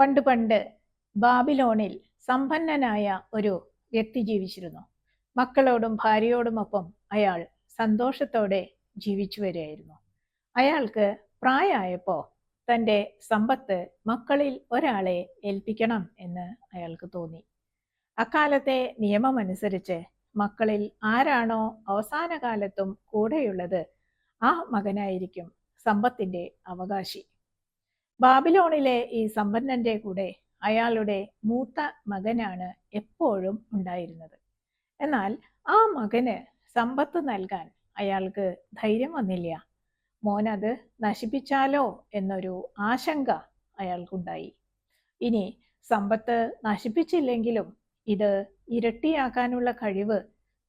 പണ്ട് പണ്ട് ബാബിലോണിൽ സമ്പന്നനായ ഒരു വ്യക്തി ജീവിച്ചിരുന്നു. മക്കളോടും ഭാര്യയോടുമൊപ്പം അയാൾ സന്തോഷത്തോടെ ജീവിച്ചു വരികയായിരുന്നു. അയാൾക്ക് പ്രായമായപ്പോൾ തന്റെ സമ്പത്ത് മക്കളിൽ ഒരാളെ ഏൽപ്പിക്കണം എന്ന് അയാൾക്ക് തോന്നി. അക്കാലത്തെ നിയമമനുസരിച്ച് മക്കളിൽ ആരാണോ അവസാന കാലത്തും കൂടെയുള്ളത് ആ മകനായിരിക്കും സമ്പത്തിന്റെ അവകാശി. ബാബിലോണിലെ ഈ സമ്പന്നന്റെ കൂടെ അയാളുടെ മൂത്ത മകനാണ് എപ്പോഴും ഉണ്ടായിരുന്നത്. എന്നാൽ ആ മകന് സമ്പത്ത് നൽകാൻ അയാൾക്ക് ധൈര്യം വന്നില്ല. മോനത് നശിപ്പിച്ചാലോ എന്നൊരു ആശങ്ക അയാൾക്കുണ്ടായി. ഇനി സമ്പത്ത് നശിപ്പിച്ചില്ലെങ്കിലും ഇത് ഇരട്ടിയാക്കാനുള്ള കഴിവ്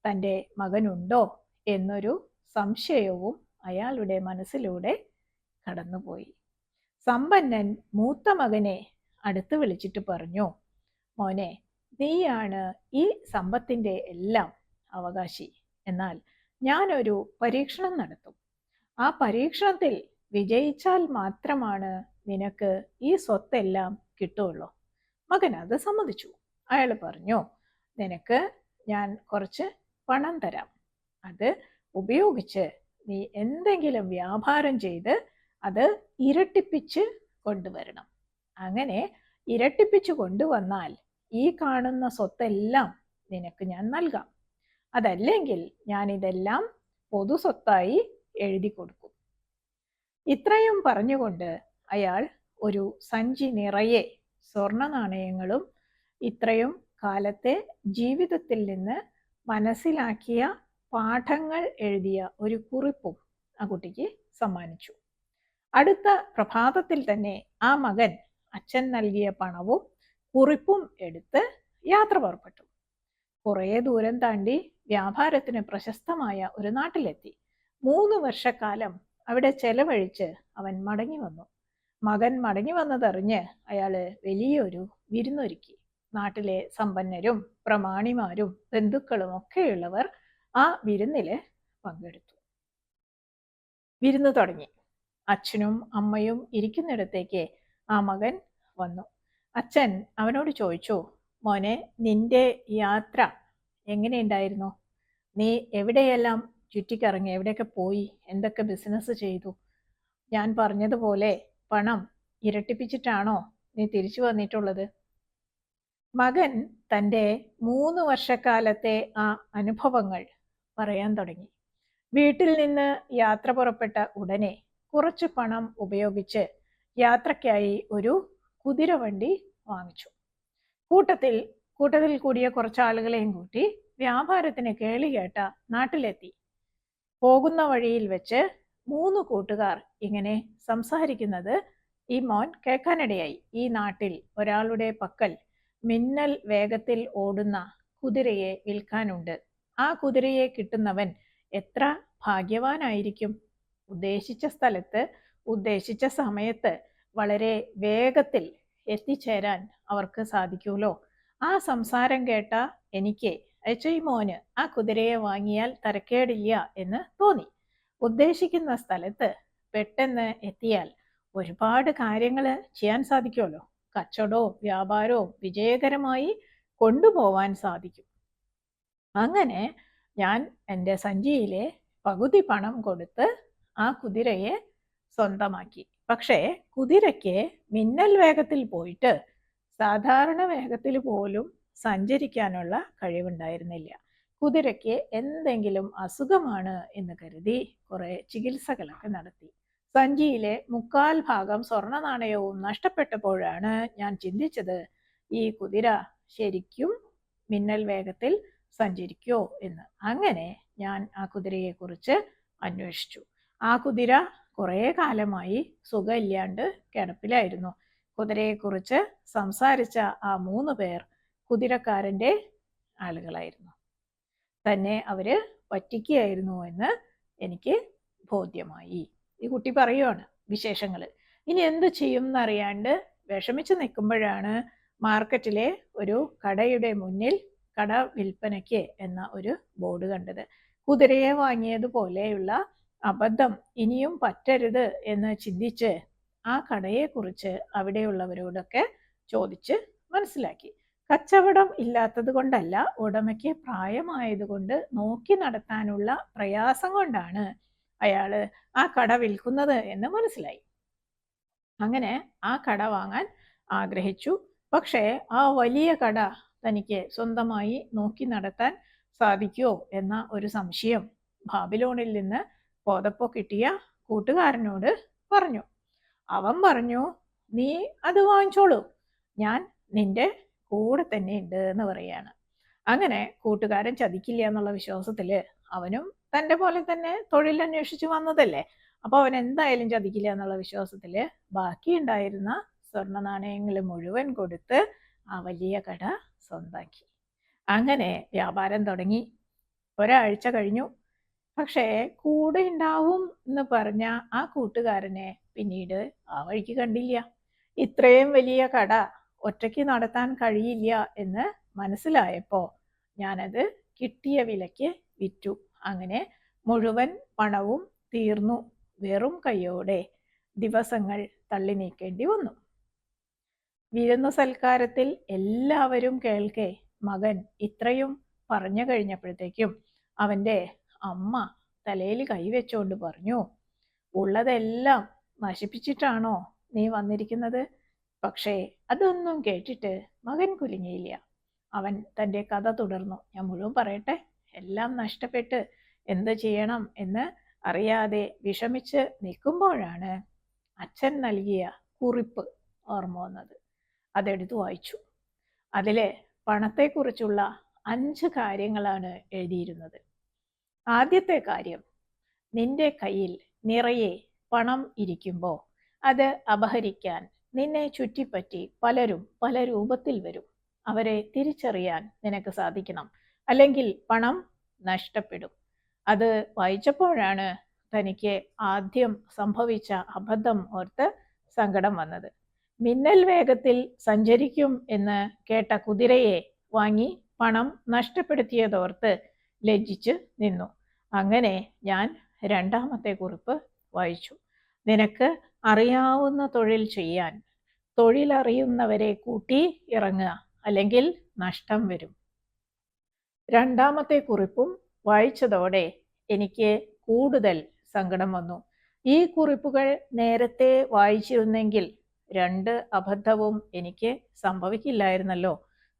തന്റെ മകനുണ്ടോ എന്നൊരു സംശയവും അയാളുടെ മനസ്സിലൂടെ കടന്നുപോയി. സമ്പന്നൻ മൂത്ത മകനെ അടുത്ത് വിളിച്ചിട്ട് പറഞ്ഞു മോനെ നീയാണ് ഈ സമ്പത്തിന്റെ എല്ലാം അവകാശി. എന്നാൽ ഞാനൊരു പരീക്ഷണം നടത്തും. ആ പരീക്ഷണത്തിൽ വിജയിച്ചാൽ മാത്രമാണ് നിനക്ക് ഈ സ്വത്തെല്ലാം കിട്ടുള്ളൂ മകൻ അത് സമ്മതിച്ചു. അയാൾ പറഞ്ഞു നിനക്ക് ഞാൻ കുറച്ച് പണം തരാം. അത് ഉപയോഗിച്ച് നീ എന്തെങ്കിലും വ്യാപാരം ചെയ്ത് അത് ഇരട്ടിപ്പിച്ച് കൊണ്ടുവരണം. അങ്ങനെ ഇരട്ടിപ്പിച്ച് കൊണ്ടുവന്നാൽ ഈ കാണുന്ന സ്വത്തെല്ലാം നിനക്ക് ഞാൻ നൽകാം. അതല്ലെങ്കിൽ ഞാൻ ഇതെല്ലാം പൊതു സ്വത്തായി എഴുതി കൊടുക്കും. ഇത്രയും പറഞ്ഞുകൊണ്ട് അയാൾ ഒരു സഞ്ചി നിറയെ സ്വർണ നാണയങ്ങളും ഇത്രയും കാലത്തെ ജീവിതത്തിൽ നിന്ന് മനസ്സിലാക്കിയ പാഠങ്ങൾ എഴുതിയ ഒരു കുറിപ്പും ആ കുട്ടിക്ക് സമ്മാനിച്ചു. അടുത്ത പ്രഭാതത്തിൽ തന്നെ ആ മകൻ അച്ഛൻ നൽകിയ പണവും കുറിപ്പും എടുത്ത് യാത്ര പുറപ്പെട്ടു. കുറേ ദൂരം താണ്ടി വ്യാപാരത്തിന് പ്രശസ്തമായ ഒരു നാട്ടിലെത്തി. മൂന്ന് വർഷക്കാലം അവിടെ ചെലവഴിച്ച് അവൻ മടങ്ങി വന്നു. മകൻ മടങ്ങി വന്നതറിഞ്ഞ് അയാൾ വലിയൊരു വിരുന്നൊരുക്കി. നാട്ടിലെ സമ്പന്നരും പ്രമാണിമാരും ബന്ധുക്കളും ഒക്കെയുള്ളവർ ആ വിരുന്നിൽ പങ്കെടുത്തു. വിരുന്ന് തുടങ്ങി. അച്ഛനും അമ്മയും ഇരിക്കുന്നിടത്തേക്ക് ആ മകൻ വന്നു. അച്ഛൻ അവനോട് ചോദിച്ചു മോനെ നിന്റെ യാത്ര എങ്ങനെയുണ്ടായിരുന്നു? നീ എവിടെയെല്ലാം ചുറ്റിക്കറങ്ങി എവിടെയൊക്കെ പോയി എന്തൊക്കെ ബിസിനസ് ചെയ്തു? ഞാൻ പറഞ്ഞതുപോലെ പണം ഇരട്ടിപ്പിച്ചിട്ടാണോ നീ തിരിച്ചു വന്നിട്ടുള്ളത്? മകൻ തന്റെ മൂന്ന് വർഷക്കാലത്തെ ആ അനുഭവങ്ങൾ പറയാൻ തുടങ്ങി. വീട്ടിൽ നിന്ന് യാത്ര പുറപ്പെട്ട ഉടനെ കുറച്ച് പണം ഉപയോഗിച്ച് യാത്രയ്ക്കായി ഒരു കുതിരവണ്ടി വാങ്ങിച്ചു. കൂട്ടത്തിൽ കൂട്ടത്തിൽ കൂടിയ കുറച്ച് ആളുകളെയും കൂട്ടി വ്യാപാരത്തിന് കേളി കേട്ട നാട്ടിലെത്തി. പോകുന്ന വഴിയിൽ വെച്ച് മൂന്ന് കൂട്ടുകാർ ഇങ്ങനെ സംസാരിക്കുന്നത് ഈ മോൻ കേൾക്കാനിടയായി. ഈ നാട്ടിൽ ഒരാളുടെ പക്കൽ മിന്നൽ വേഗത്തിൽ ഓടുന്ന കുതിരയെ വിൽക്കാനുണ്ട്. ആ കുതിരയെ കിട്ടുന്നവൻ എത്ര ഭാഗ്യവാനായിരിക്കും? ഉദ്ദേശിച്ച സ്ഥലത്ത് ഉദ്ദേശിച്ച സമയത്ത് വളരെ വേഗത്തിൽ എത്തിച്ചേരാൻ അവർക്ക് സാധിക്കുമല്ലോ? ആ സംസാരം കേട്ട എനിക്ക് മോന് ആ കുതിരയെ വാങ്ങിയാൽ തരക്കേടില്ല എന്ന് തോന്നി. ഉദ്ദേശിക്കുന്ന സ്ഥലത്ത് പെട്ടെന്ന് എത്തിയാൽ ഒരുപാട് കാര്യങ്ങൾ ചെയ്യാൻ സാധിക്കുമല്ലോ? കച്ചവടവും വ്യാപാരവും വിജയകരമായി കൊണ്ടുപോവാൻ സാധിക്കും. അങ്ങനെ ഞാൻ എന്റെ സഞ്ചിയിലെ പകുതി പണം കൊടുത്ത് ആ കുതിരയെ സ്വന്തമാക്കി. പക്ഷേ കുതിരയ്ക്ക് മിന്നൽ വേഗത്തിൽ പോയിട്ട് സാധാരണ വേഗത്തിൽ പോലും സഞ്ചരിക്കാനുള്ള കഴിവുണ്ടായിരുന്നില്ല. കുതിരയ്ക്ക് എന്തെങ്കിലും അസുഖമാണ് എന്ന് കരുതി കുറെ ചികിത്സകളൊക്കെ നടത്തി. സഞ്ചിയിലെ മുക്കാൽ ഭാഗം സ്വർണ നാണയവും നഷ്ടപ്പെട്ടപ്പോഴാണ് ഞാൻ ചിന്തിച്ചത് ഈ കുതിര ശരിക്കും മിന്നൽ വേഗത്തിൽ സഞ്ചരിക്കോ? എന്ന്. അങ്ങനെ ഞാൻ ആ കുതിരയെ കുറിച്ച് അന്വേഷിച്ചു. ആ കുതിര കുറേ കാലമായി സുഖമില്ലാണ്ട് കിടപ്പിലായിരുന്നു. കുതിരയെക്കുറിച്ച് സംസാരിച്ച ആ മൂന്ന് പേർ കുതിരക്കാരന്റെ ആളുകളായിരുന്നു. തന്നെ അവർ പറ്റിക്കുകയായിരുന്നു എന്ന് എനിക്ക് ബോധ്യമായി. ഈ കുട്ടി പറയുവാണ് വിശേഷങ്ങൾ ഇനി എന്ത് ചെയ്യും എന്നറിയാണ്ട് വിഷമിച്ച് നിൽക്കുമ്പോഴാണ് മാർക്കറ്റിലെ ഒരു കടയുടെ മുന്നിൽ കട വിൽപ്പനയ്ക്ക് എന്ന ഒരു ബോർഡ് കണ്ടത്. കുതിരയെ വാങ്ങിയതുപോലെയുള്ള അബദ്ധം ഇനിയും പറ്റരുത് എന്ന് ചിന്തിച്ച് ആ കടയെക്കുറിച്ച് അവിടെയുള്ളവരോടൊക്കെ ചോദിച്ച് മനസ്സിലാക്കി. കച്ചവടം ഇല്ലാത്തത് കൊണ്ടല്ല ഉടമയ്ക്ക് പ്രായമായതുകൊണ്ട് നോക്കി നടത്താനുള്ള പ്രയാസം കൊണ്ടാണ് അയാൾ ആ കട വിൽക്കുന്നത് എന്ന് മനസ്സിലായി. അങ്ങനെ ആ കട വാങ്ങാൻ ആഗ്രഹിച്ചു. പക്ഷേ ആ വലിയ കട തനിക്ക് സ്വന്തമായി നോക്കി നടത്താൻ സാധിക്കുമോ എന്ന ഒരു സംശയം ബാബിലോണിൽ നിന്ന് പോതപ്പോ കിട്ടിയ കൂട്ടുകാരനോട് പറഞ്ഞു. അവൻ പറഞ്ഞു നീ അത് വാങ്ങിച്ചോളൂ. ഞാൻ നിന്റെ കൂടെ തന്നെ ഉണ്ട് എന്ന് പറയാണ്. അങ്ങനെ കൂട്ടുകാരൻ ചതിക്കില്ല എന്നുള്ള വിശ്വാസത്തിൽ അവനും തന്റെ പോലെ തന്നെ തൊഴിൽ അന്വേഷിച്ചു വന്നതല്ലേ? അപ്പൊ അവൻ എന്തായാലും ചതിക്കില്ല എന്നുള്ള വിശ്വാസത്തിൽ ബാക്കിയുണ്ടായിരുന്ന സ്വർണ നാണയങ്ങൾ മുഴുവൻ കൊടുത്ത് ആ വലിയ കട സ്വന്താക്കി. അങ്ങനെ വ്യാപാരം തുടങ്ങി. ഒരാഴ്ച കഴിഞ്ഞു. പക്ഷേ കൂടെ ഉണ്ടാവും എന്ന് പറഞ്ഞ ആ കൂട്ടുകാരനെ പിന്നീട് ആ വഴിക്ക് കണ്ടില്ല. ഇത്രയും വലിയ കട ഒറ്റയ്ക്ക് നടത്താൻ കഴിയില്ല എന്ന് മനസ്സിലായപ്പോൾ ഞാനത് കിട്ടിയ വിലയ്ക്ക് വിറ്റു. അങ്ങനെ മുഴുവൻ പണവും തീർന്നു. വെറും കൈയോടെ ദിവസങ്ങൾ തള്ളി നീക്കേണ്ടി വന്നു. വിരുന്നു സൽക്കാരത്തിൽ എല്ലാവരും കേൾക്കെ മകൻ ഇത്രയും പറഞ്ഞു കഴിഞ്ഞപ്പോഴത്തേക്കും അവന്റെ അമ്മ തലയിൽ കൈവച്ചുകൊണ്ട് പറഞ്ഞു ഉള്ളതെല്ലാം നശിപ്പിച്ചിട്ടാണോ നീ വന്നിരിക്കുന്നത്? പക്ഷേ അതൊന്നും കേട്ടിട്ട് മകൻ കുലുങ്ങിയില്ല. അവൻ തന്റെ കഥ തുടർന്നു. ഞാൻ മുഴുവൻ പറയട്ടെ? എല്ലാം നഷ്ടപ്പെട്ട് എന്ത് ചെയ്യണം എന്ന് അറിയാതെ വിഷമിച്ച് നിൽക്കുമ്പോഴാണ് അച്ഛൻ നൽകിയ കുറിപ്പ് ഓർമ്മ വന്നത്. അതെടുത്ത് വായിച്ചു. അതിലെ പണത്തെക്കുറിച്ചുള്ള അഞ്ച് കാര്യങ്ങളാണ് എഴുതിയിരുന്നത്. ആദ്യത്തെ കാര്യം നിന്റെ കയ്യിൽ നിറയെ പണം ഇരിക്കുമ്പോൾ അത് അപഹരിക്കാൻ നിന്നെ ചുറ്റിപ്പറ്റി പലരും പല രൂപത്തിൽ വരും. അവരെ തിരിച്ചറിയാൻ നിനക്ക് സാധിക്കണം. അല്ലെങ്കിൽ പണം നഷ്ടപ്പെടും. അത് വായിച്ചപ്പോഴാണ് തനിക്ക് ആദ്യം സംഭവിച്ച അബദ്ധം ഓർത്ത് സങ്കടം വന്നത്. മിന്നൽ വേഗത്തിൽ സഞ്ചരിക്കും എന്ന് കേട്ട കുതിരയെ വാങ്ങി പണം നഷ്ടപ്പെടുത്തിയതോർത്ത് ലജ്ജിച്ച് നിന്നു. അങ്ങനെ ഞാൻ രണ്ടാമത്തെ കുറിപ്പ് വായിച്ചു. നിനക്ക് അറിയാവുന്ന തൊഴിൽ ചെയ്യാൻ തൊഴിലറിയുന്നവരെ കൂട്ടി ഇറങ്ങുക അല്ലെങ്കിൽ നഷ്ടം വരും. രണ്ടാമത്തെ കുറിപ്പും വായിച്ചതോടെ എനിക്ക് കൂടുതൽ സങ്കടം വന്നു. ഈ കുറിപ്പുകൾ നേരത്തെ വായിച്ചിരുന്നെങ്കിൽ രണ്ട് അബദ്ധവും എനിക്ക് സംഭവിക്കില്ലായിരുന്നല്ലോ.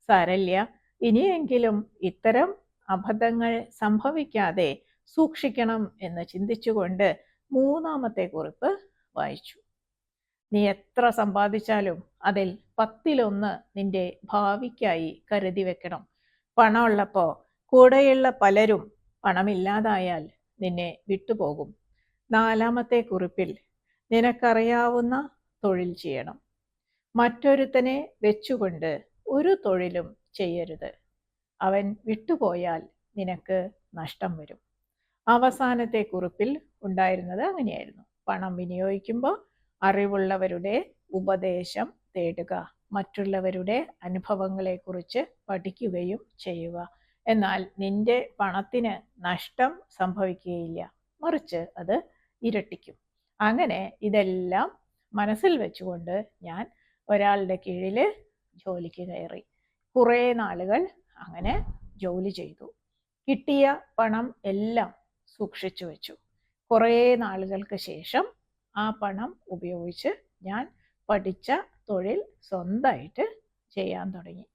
സാരല്യ ഇനിയെങ്കിലും ഇത്തരം അബദ്ധങ്ങൾ സംഭവിക്കാതെ സൂക്ഷിക്കണം എന്ന് ചിന്തിച്ചുകൊണ്ട് മൂന്നാമത്തെ കുറിപ്പ് വായിച്ചു. നീ എത്ര സമ്പാദിച്ചാലും അതിൽ പത്തിലൊന്ന് നിന്റെ ഭാവിക്കായി കരുതി വെക്കണം. പണമുള്ളപ്പോൾ കൂടെയുള്ള പലരും പണമില്ലാതായാൽ നിന്നെ വിട്ടുപോകും. നാലാമത്തെ കുറിപ്പിൽ നിനക്കറിയാവുന്ന തൊഴിൽ ചെയ്യണം. മറ്റൊരുത്തനെ വെച്ചുകൊണ്ട് ഒരു തൊഴിലും ചെയ്യരുത്. അവൻ വിട്ടുപോയാൽ നിനക്ക് നഷ്ടം വരും. അവസാനത്തെ കുറിപ്പിൽ ഉണ്ടായിരുന്നത് അങ്ങനെയായിരുന്നു. പണം വിനിയോഗിക്കുമ്പോൾ അറിവുള്ളവരുടെ ഉപദേശം തേടുക മറ്റുള്ളവരുടെ അനുഭവങ്ങളെക്കുറിച്ച് പഠിക്കുകയും ചെയ്യുക. എന്നാൽ നിന്റെ പണത്തിന് നഷ്ടം സംഭവിക്കുകയില്ല. മറിച്ച് അത് ഇരട്ടിക്കും. അങ്ങനെ ഇതെല്ലാം മനസ്സിൽ വെച്ചുകൊണ്ട് ഞാൻ ഒരാളുടെ കീഴിൽ ജോലിക്ക് കയറി. കുറേ നാളുകൾ അങ്ങനെ ജോലി ചെയ്തു. കിട്ടിയ പണം എല്ലാം സൂക്ഷിച്ചു വെച്ചു. കുറേ നാളുകൾക്ക് ശേഷം ആ പണം ഉപയോഗിച്ച് ഞാൻ പഠിച്ച തൊഴിൽ സ്വന്തമായിട്ട് ചെയ്യാൻ തുടങ്ങി.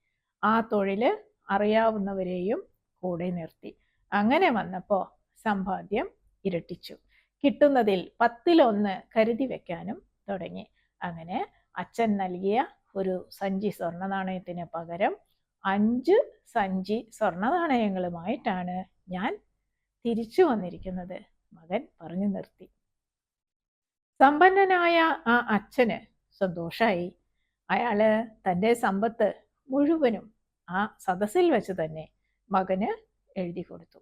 ആ തൊഴിൽ അറിയാവുന്നവരെയും കൂടെ നിർത്തി. അങ്ങനെ വന്നപ്പോൾ സമ്പാദ്യം ഇരട്ടിച്ചു. കിട്ടുന്നതിൽ പത്തിലൊന്ന് കരുതി വെക്കാനും തുടങ്ങി. അങ്ങനെ അച്ഛൻ നൽകിയ ഒരു സഞ്ചി സ്വർണ നാണയത്തിന് പകരം അഞ്ച് സഞ്ചി സ്വർണ നാണയങ്ങളുമായിട്ടാണ് ഞാൻ തിരിച്ചു വന്നിരിക്കുന്നത്. മകൻ പറഞ്ഞു നിർത്തി. സമ്പന്നനായ ആ അച്ഛന് സന്തോഷായി. അയാൾ തന്റെ സമ്പത്ത് മുഴുവനും ആ സദസ്സിൽ വെച്ച് തന്നെ മകന് എഴുതി കൊടുത്തു.